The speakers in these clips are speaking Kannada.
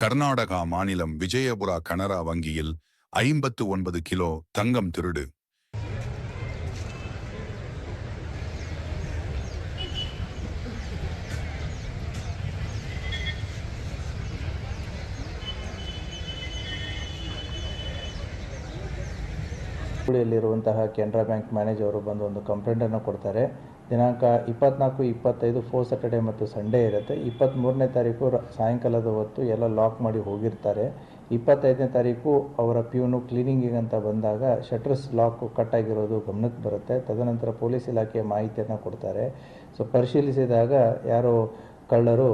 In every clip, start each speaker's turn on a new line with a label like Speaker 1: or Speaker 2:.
Speaker 1: கர்நாடகா மாநிலம் விஜயபுரா கனரா வங்கியில் ஐம்பத்து ஒன்பது கிலோ தங்கம் திருடு
Speaker 2: ಹುಬ್ಬಳ್ಳಿಯಲ್ಲಿರುವಂತಹ ಕೆನರಾ ಬ್ಯಾಂಕ್ ಮ್ಯಾನೇಜರು ಬಂದು ಒಂದು ಕಂಪ್ಲೇಂಟನ್ನು ಕೊಡ್ತಾರೆ ದಿನಾಂಕ ಇಪ್ಪತ್ನಾಲ್ಕು, ಇಪ್ಪತ್ತೈದು ಫೋರ್ ಸ್ಯಾಟರ್ಡೆ ಮತ್ತು ಸಂಡೇ ಇರುತ್ತೆ. ಇಪ್ಪತ್ತ್ಮೂರನೇ ತಾರೀಕು ಸಾಯಂಕಾಲದ ಹೊತ್ತು ಎಲ್ಲ ಲಾಕ್ ಮಾಡಿ ಹೋಗಿರ್ತಾರೆ. ಇಪ್ಪತ್ತೈದನೇ ತಾರೀಕು ಅವರ ಪ್ಯೂನು ಕ್ಲೀನಿಂಗಿಗೆ ಅಂತ ಬಂದಾಗ ಶಟರ್ಸ್ ಲಾಕ್ ಕಟ್ ಆಗಿರೋದು ಗಮನಕ್ಕೆ ಬರುತ್ತೆ. ತದನಂತರ ಪೊಲೀಸ್ ಇಲಾಖೆಯ ಮಾಹಿತಿಯನ್ನು ಕೊಡ್ತಾರೆ. ಸೊ ಪರಿಶೀಲಿಸಿದಾಗ ಯಾರೋ ಕಳ್ಳರು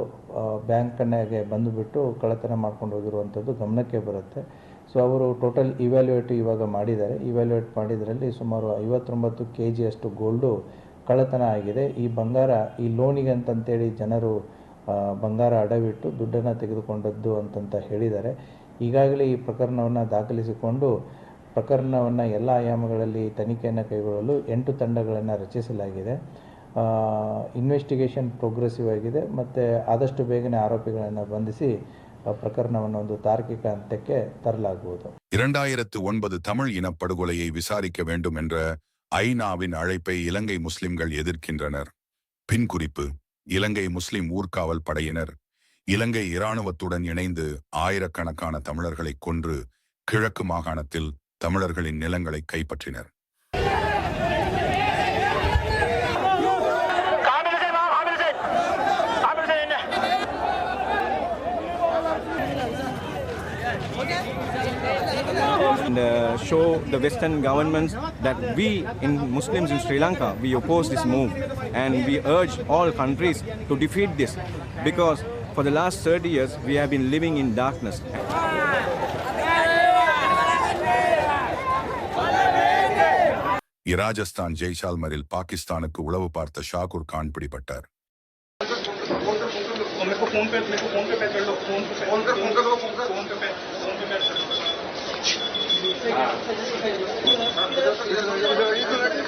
Speaker 2: ಬ್ಯಾಂಕ್ ಕಣ್ಣೆಗೆ ಬಂದುಬಿಟ್ಟು ಕಳ್ಳತನ ಮಾಡ್ಕೊಂಡು ಹೋಗಿರುವಂಥದ್ದು ಗಮನಕ್ಕೆ ಬರುತ್ತೆ. ಸೊ ಅವರು ಟೋಟಲ್ ಇವ್ಯಾಲ್ಯೂಯೇಟ್ ಇವಾಗ ಮಾಡಿದ್ದಾರೆ. ಇವ್ಯಾಲ್ಯೂಯೇಟ್ ಮಾಡಿದ್ರಲ್ಲಿ ಸುಮಾರು ಐವತ್ತೊಂಬತ್ತು ಕೆ ಜಿಯಷ್ಟು ಗೋಲ್ಡು ಕಳ್ಳತನ ಆಗಿದೆ ಈ ಬಂಗಾರ ಈ ಲೋನಿಗೆ ಅಂತಂತೇಳಿ ಜನರು ಆ, ಬಂಗಾರ ಅಡವಿಟ್ಟು ದುಡ್ಡನ್ನು ತೆಗೆದುಕೊಂಡದ್ದು ಅಂತಂತ ಹೇಳಿದ್ದಾರೆ ಈಗಾಗಲೇ ಈ ಪ್ರಕರಣವನ್ನು ದಾಖಲಿಸಿಕೊಂಡು ಪ್ರಕರಣವನ್ನು ಎಲ್ಲ ಆಯಾಮಗಳಲ್ಲಿ ತನಿಖೆಯನ್ನು ಕೈಗೊಳ್ಳಲು ಎಂಟು ತಂಡಗಳನ್ನು ರಚಿಸಲಾಗಿದೆ ಇನ್ವೆಸ್ಟಿಗೇಷನ್ ಪ್ರೋಗ್ರೆಸಿವ್ ಆಗಿದೆ ಮತ್ತು ಆದಷ್ಟು ಬೇಗನೆ ಆರೋಪಿಗಳನ್ನು ಬಂಧಿಸಿ ಆ ಪ್ರಕರಣವನ್ನು ಒಂದು ತಾರ್ಕಿಕ ಅಂತ್ಯಕ್ಕೆ ತರಲಾಗುವುದು
Speaker 1: இரண்டாயிரத்து ஒன்பது தமிழ் இனப்படுகொலையை விசாரிக்க வேண்டும் என்ற ஐநாவின் அழைப்பை இலங்கை முஸ்லிம்கள் எதிர்க்கின்றனர். பின் குறிப்பு இலங்கை முஸ்லிம் ஊர்காவல் படையினர். இலங்கை இராணுவத்துடன் இணைந்து ஆயிரக்கணக்கான தமிழர்களை கொன்று கிழக்கு மாகாணத்தில் தமிழர்களின் நிலங்களை கைப்பற்றினர்.
Speaker 3: and uh, show the Western governments that we, in Muslims in Sri Lanka, we oppose this move and we urge all countries to defeat this because for the last 30 years we have been living in darkness.
Speaker 1: Rajasthan ஜெய்சால்மரில் பாகிஸ்தானுக்கு உளவு பார்த்த ஷாகூர் கான் பிடிபட்டார்
Speaker 4: मेरे को फ़ोन पे मेरे को फ़ोन पे पे कर लो फ़ोन पे फ़ोन कर फ़ोन कर लो फ़ोन कर फ़ोन पे पे फ़ोन पे पे कर लो